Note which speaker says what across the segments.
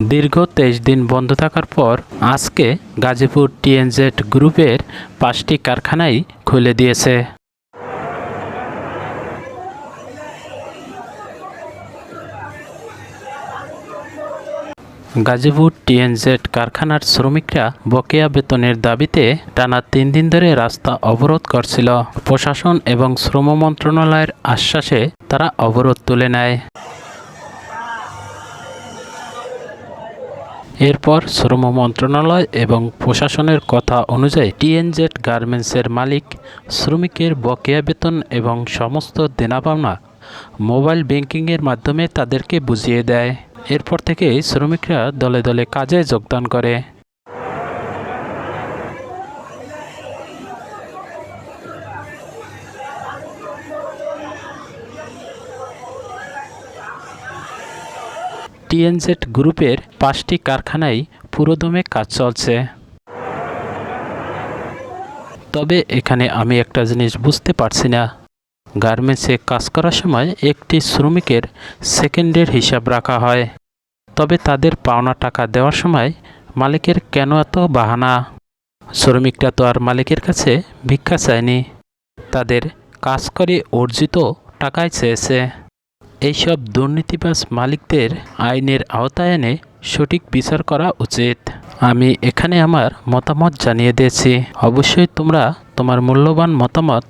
Speaker 1: দীর্ঘ তেইশ দিন বন্ধ থাকার পর আজকে গাজীপুর টিএনজেড গ্রুপের পাঁচটি কারখানাই খুলে দিয়েছে। গাজীপুর টিএনজেড কারখানার শ্রমিকরা বকেয়া বেতনের দাবিতে টানা তিন দিন ধরে রাস্তা অবরোধ করছিল। প্রশাসন এবং শ্রম মন্ত্রণালয়ের আশ্বাসে তারা অবরোধ তুলে নেয়। এরপর শ্রম মন্ত্রণালয় এবং প্রশাসনের কথা অনুযায়ী টিএনজেড গার্মেন্টসের মালিক, শ্রমিকের বকেয়া বেতন এবং সমস্ত দেনাপাওনা মোবাইল ব্যাংকিংয়ের মাধ্যমে তাদেরকে বুঝিয়ে দেয়। এরপর থেকেই শ্রমিকরা দলে দলে কাজে যোগদান করে। টিএনজেড গ্রুপের পাঁচটি কারখানায় পুরোদমে কাজ চলছে। তবে এখানে আমি একটা জিনিস বুঝতে পারছি না। গার্মেন্টসে কাজ করার সময় একটি শ্রমিকের সেকেন্ডের হিসাব রাখা হয়। তবে তাদের পাওনা টাকা দেওয়ার সময় মালিকের কেন এত বাহানা? শ্রমিকরা তো আর মালিকের কাছে ভিক্ষা চায়নি। তাদের কাজ করে অর্জিত টাকায় চেয়েছে। এইসব দুর্নীতিবাজ মালিকদের আইনের আওতায় এনে সঠিক বিচার করা উচিত। আমি এখানে আমার মতামত জানিয়ে দিয়েছি। অবশ্যই তোমরা তোমার মূল্যবান মতামত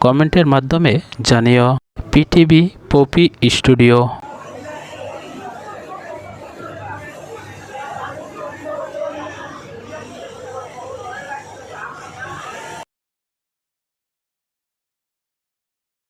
Speaker 1: কমেন্টের মাধ্যমে জানিও। PTV Popy studio.